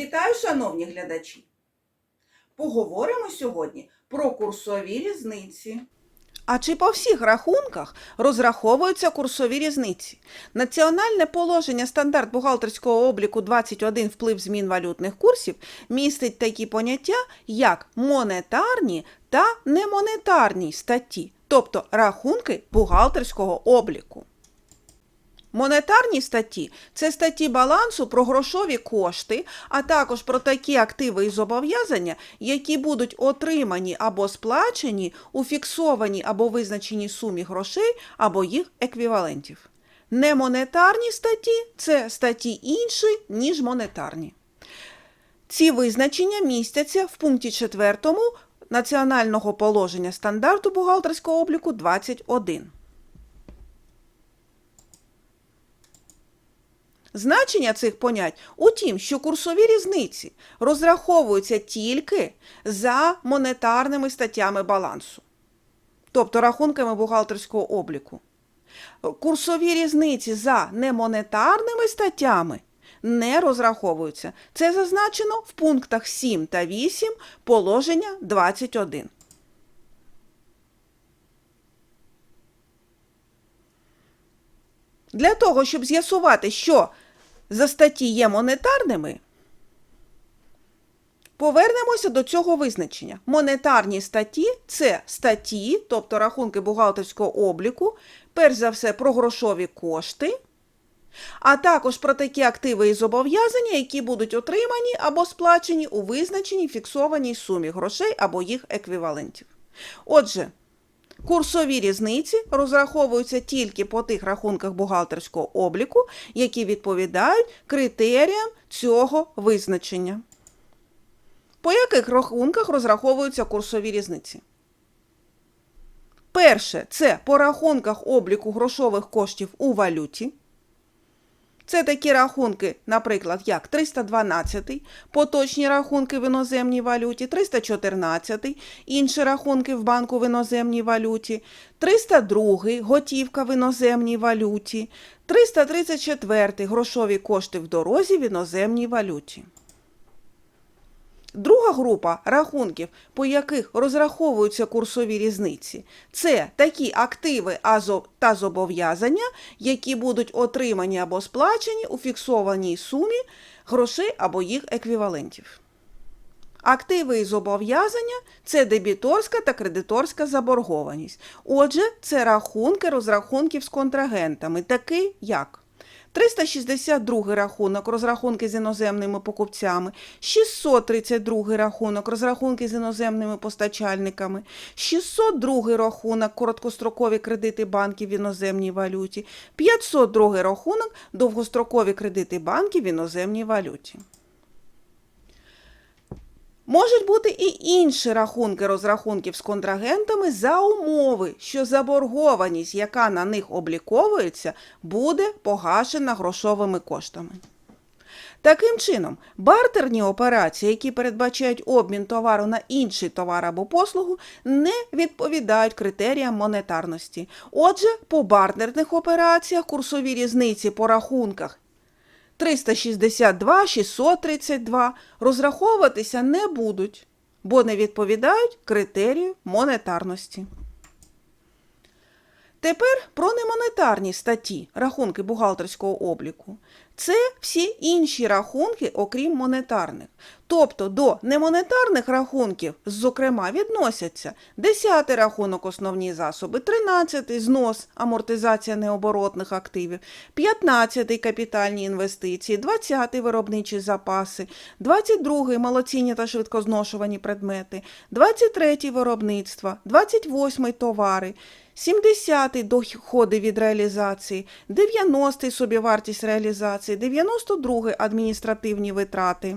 Вітаю, шановні глядачі! Поговоримо сьогодні про курсові різниці. А чи по всіх рахунках розраховуються курсові різниці? Національне положення стандарт бухгалтерського обліку 21 вплив змін валютних курсів містить такі поняття, як монетарні та немонетарні статті, тобто рахунки бухгалтерського обліку. Монетарні статті це статті балансу про грошові кошти, а також про такі активи і зобов'язання, які будуть отримані або сплачені у фіксованій або визначеній сумі грошей або їх еквівалентів. Немонетарні статті це статті інші, ніж монетарні. Ці визначення містяться в пункті 4 Національного положення стандарту бухгалтерського обліку 21. Значення цих понять у тім, що курсові різниці розраховуються тільки за монетарними статтями балансу, тобто рахунками бухгалтерського обліку. Курсові різниці за немонетарними статтями не розраховуються. Це зазначено в пунктах 7 та 8 положення 21. Для того, щоб з'ясувати, що за статті є монетарними, повернемося до цього визначення. Монетарні статті це статті, тобто рахунки бухгалтерського обліку, перш за все про грошові кошти, а також про такі активи і зобов'язання, які будуть отримані або сплачені у визначеній фіксованій сумі грошей або їх еквівалентів. Отже, Курсові різниці розраховуються тільки по тих рахунках бухгалтерського обліку, які відповідають критеріям цього визначення. По яких рахунках розраховуються курсові різниці? Перше це по рахунках обліку грошових коштів у валюті. Це такі рахунки, наприклад, як 312, поточні рахунки в іноземній валюті, 314, інші рахунки в банку в іноземній валюті, 302 готівка в іноземній валюті, 334 грошові кошти в дорозі в іноземній валюті. Друга група рахунків, по яких розраховуються курсові різниці, це такі активи та зобов'язання, які будуть отримані або сплачені у фіксованій сумі грошей або їх еквівалентів. Активи і зобов'язання це дебіторська та кредиторська заборгованість. Отже, це рахунки розрахунків з контрагентами, такі як 362 рахунок розрахунки з іноземними покупцями, 632 рахунок розрахунки з іноземними постачальниками, 602 рахунок короткострокові кредити банків в іноземній валюті, 502 рахунок довгострокові кредити банків в іноземній валюті. Можуть бути і інші рахунки розрахунків з контрагентами за умови, що заборгованість, яка на них обліковується, буде погашена грошовими коштами. Таким чином, бартерні операції, які передбачають обмін товару на інший товар або послугу, не відповідають критеріям монетарності. Отже, по бартерних операціях курсові різниці по рахунках 362, 632 розраховуватися не будуть, бо не відповідають критерію монетарності. Тепер про немонетарні статті рахунки бухгалтерського обліку. Це всі інші рахунки, окрім монетарних. Тобто до немонетарних рахунків, зокрема, відносяться 10 рахунок основні засоби, 13 знос, амортизація необоротних активів, 15 капітальні інвестиції, 20 виробничі запаси, 22 малоцінні та швидкозношувані предмети, 23 виробництва, 28 товари. 70-й доходи від реалізації, 90-й собівартість реалізації, 92-й адміністративні витрати.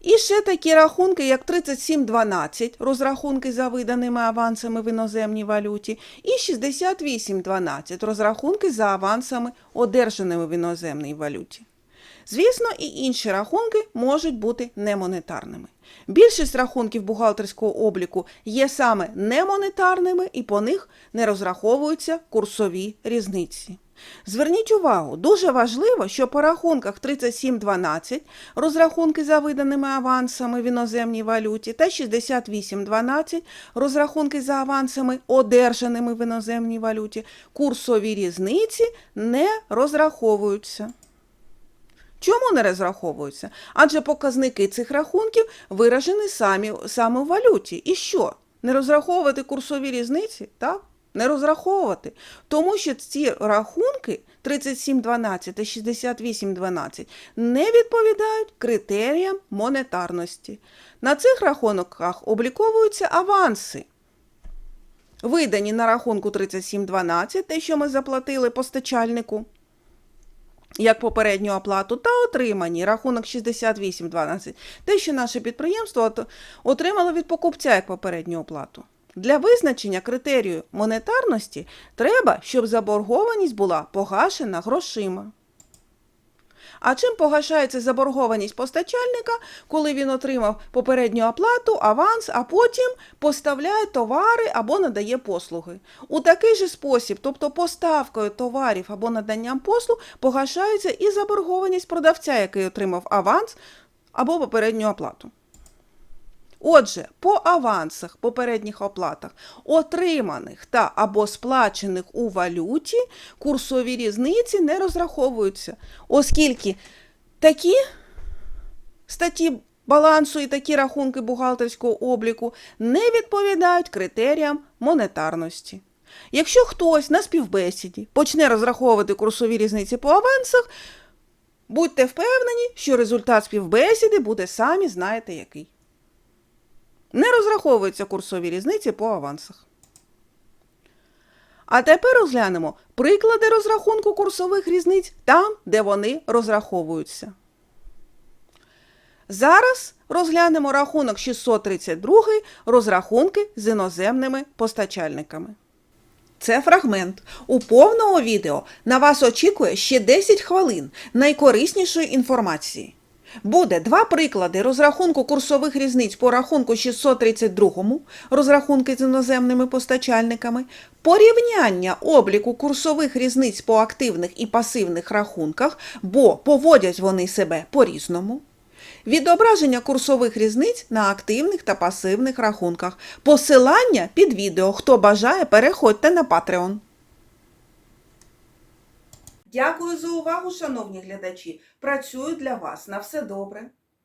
І ще такі рахунки, як 3712, розрахунки за виданими авансами в іноземній валюті, і 6812, розрахунки за авансами, одержаними в іноземній валюті. Звісно, і інші рахунки можуть бути немонетарними. Більшість рахунків бухгалтерського обліку є саме немонетарними і по них не розраховуються курсові різниці. Зверніть увагу, дуже важливо, що по рахунках 3712 розрахунки за виданими авансами в іноземній валюті та 6812 розрахунки за авансами, одержаними в іноземній валюті, курсові різниці не розраховуються. Чому не розраховуються? Адже показники цих рахунків виражені самі, саме в валюті. І що? Не розраховувати курсові різниці? Так? Не розраховувати. Тому що ці рахунки 3712 та 6812 не відповідають критеріям монетарності. На цих рахунках обліковуються аванси. Видані на рахунку 3712, те, що ми заплатили постачальнику як попередню оплату, та отримані рахунок 6812, те, що наше підприємство отримало від покупця як попередню оплату. Для визначення критерію монетарності треба, щоб заборгованість була погашена грошима. А чим погашається заборгованість постачальника, коли він отримав попередню оплату, аванс, а потім поставляє товари або надає послуги? У такий же спосіб, тобто поставкою товарів або наданням послуг, погашається і заборгованість продавця, який отримав аванс або попередню оплату. Отже, по авансах, попередніх оплатах, отриманих та або сплачених у валюті, курсові різниці не розраховуються, оскільки такі статті балансу і такі рахунки бухгалтерського обліку не відповідають критеріям монетарності. Якщо хтось на співбесіді почне розраховувати курсові різниці по авансах, будьте впевнені, що результат співбесіди буде самі знаєте який. Не розраховуються курсові різниці по авансах. А тепер розглянемо приклади розрахунку курсових різниць там, де вони розраховуються. Зараз розглянемо рахунок 632 розрахунки з іноземними постачальниками. Це фрагмент. У повному відео на вас очікує ще 10 хвилин найкориснішої інформації. Буде два приклади розрахунку курсових різниць по рахунку 632, розрахунки з іноземними постачальниками, порівняння обліку курсових різниць по активних і пасивних рахунках, бо поводять вони себе по-різному. Відображення курсових різниць на активних та пасивних рахунках. Посилання під відео. Хто бажає, переходьте на Patreon. Дякую за увагу, шановні глядачі. Працюю для вас. На все добре.